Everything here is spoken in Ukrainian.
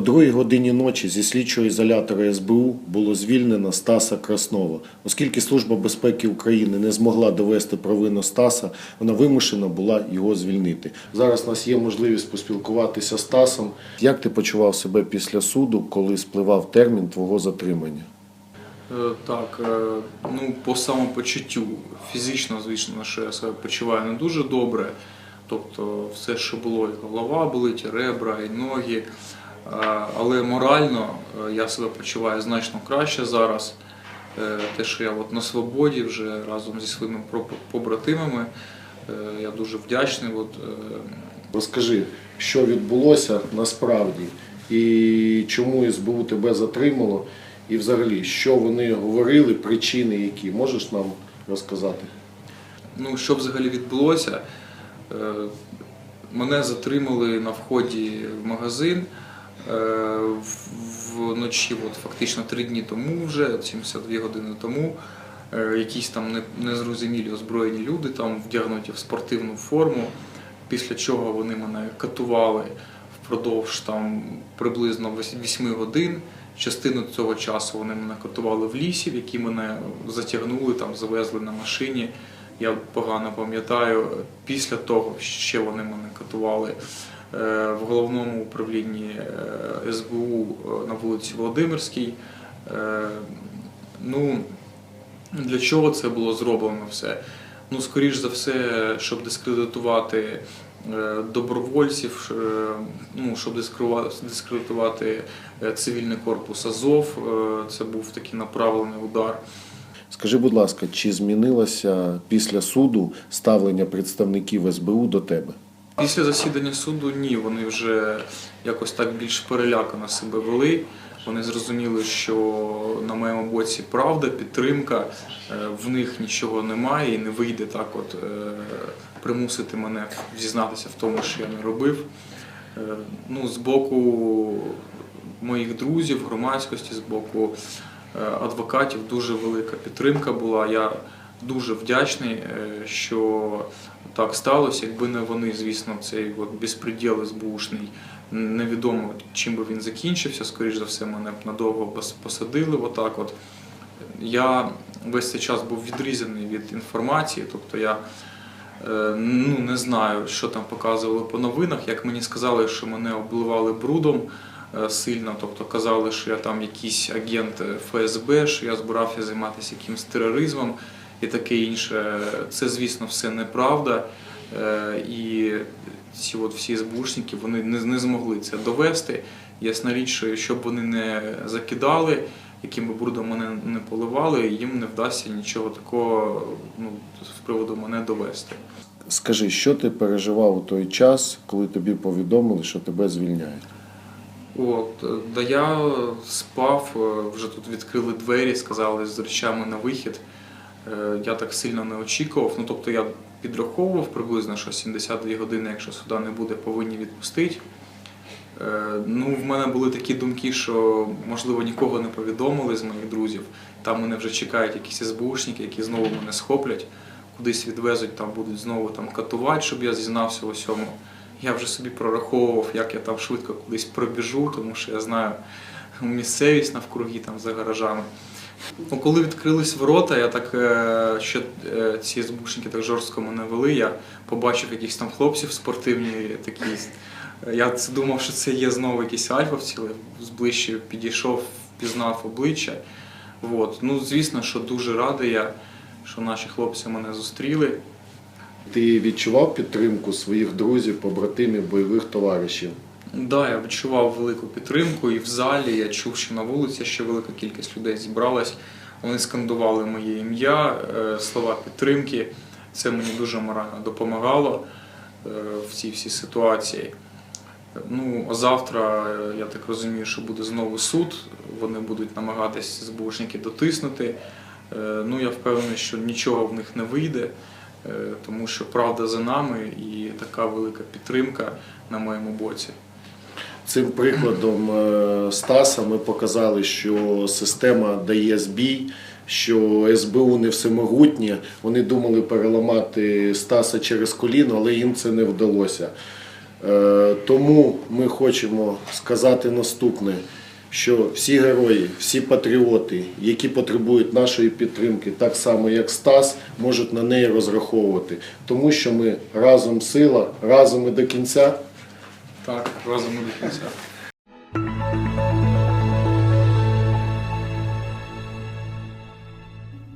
О другій годині ночі зі слідчого ізолятора СБУ було звільнено Стаса Краснова. Оскільки Служба безпеки України не змогла довести провину Стаса, вона вимушена була його звільнити. Зараз у нас є можливість поспілкуватися з Стасом. Як ти почував себе після суду, коли спливав термін твого затримання? Е, Так, е, ну по самопочуттю фізично, звісно, що я себе почуваю не дуже добре. Тобто все, що було, і голова болить, і ребра, і ноги. Е, Але морально е, я себе почуваю значно краще зараз. Е, Те, що я от на свободі вже разом зі своїми побратимами, я дуже вдячний. От, Розкажи, що відбулося насправді і чому СБУ тебе затримало, і взагалі, що вони говорили, причини які. Можеш нам розказати? Ну, що взагалі відбулося? Мене затримали на вході в магазин вночі, от фактично три дні тому вже, 72 години тому. Е, Якісь там незрозумілі озброєні люди там вдягнуті в спортивну форму, після чого вони мене катували впродовж там приблизно 8 годин. Частину цього часу вони мене катували в лісі, в який мене затягнули, там завезли на машині. Я погано пам'ятаю. Pісля того ще вони мене катували е, в головному управлінні е, СБУ е, на вулиці Володимирській. Е, Ну, для чого це було зроблено все? Ну, скоріш за все, щоб дискредитувати е, добровольців, е, ну, щоб дискредитувати е, цивільний корпус Азов. Е, Це був такий направлений удар. Скажи, будь ласка, чи змінилося після суду ставлення представників СБУ до тебе? Після засідання суду ні, вони вже якось так більш перелякано себе вели. Вони зрозуміли, що на моєму боці правда, підтримка, е, в них нічого немає і не вийде так, от е, примусити мене зізнатися в тому, що я не робив. Е, Ну, з боку моїх друзів, громадськості, з боку адвокатів дуже велика підтримка була. Я дуже вдячний, е, що так сталося. Якби не вони, звісно, цей от безпреділ СБУшний, невідомо чим би він закінчився. Скоріш за все, мене б надовго посадили. Отак от. Я весь цей час був відрізаний від інформації, тобто я е, ну, не знаю, що там показували по новинах. Як мені сказали, що мене обливали брудом е, сильно, тобто казали, що я там якийсь агент ФСБ, що я збирався займатися якимось тероризмом і таке інше. Це, звісно, все неправда. Е, І ці от всі СБУшники вони не, змогли це довести. Ясна річ, що щоб вони не закидали, яким би брудом мене не поливали, їм не вдасться нічого такого ну, з приводу мене довести. Скажи, що ти переживав у той час, коли тобі повідомили, що тебе звільняють? От, да я спав, е, вже тут відкрили двері, сказали з речами на вихід. Е, Я так сильно не очікував. Ну, тобто я підраховував приблизно, що 72 години, якщо суда не буде, повинні відпустити. Е, Ну, в мене були такі думки, що можливо нікого не повідомили з моїх друзів. Там мене вже чекають якісь СБУшники, які знову мене схоплять, кудись відвезуть, там будуть знову там катувати, щоб я зізнався у всьому. Я вже собі прораховував, як я там швидко кудись пробіжу, тому що я знаю місцевість навкруги там за гаражами. Ну, коли відкрились ворота, я так е, ще е, ці збушники так жорстко мене вели. Я побачив якихось там хлопців спортивні такі. Я думав, що це є знову якісь альфовці, але зближче підійшов, впізнав обличчя. От. Ну, звісно, що дуже радий я, що наші хлопці мене зустріли. Ти відчував підтримку своїх друзів, побратимів, бойових товаришів? Да, я відчував велику підтримку і в залі. Я чув, що на вулиці ще велика кількість людей зібралась. Вони скандували моє ім'я, е, слова підтримки. Це мені дуже морально допомагало е, в цій всій ситуації. Ну, а завтра, е, я так розумію, що буде знову суд. Вони будуть намагатись СБУшники дотиснути. Ну, я впевнений, що нічого в них не вийде, тому що правда за нами і така велика підтримка на моєму боці. Цим прикладом е, Стаса ми показали, що система дає збій, що СБУ не всемогутнє. Вони думали переламати Стаса через коліно, але їм це не вдалося. Е, Тому ми хочемо сказати наступне, що всі герої, всі патріоти, які потребують нашої підтримки, так само як Стас, можуть на неї розраховувати, тому що ми разом сила, разом і до кінця. Так, разом і до кінця.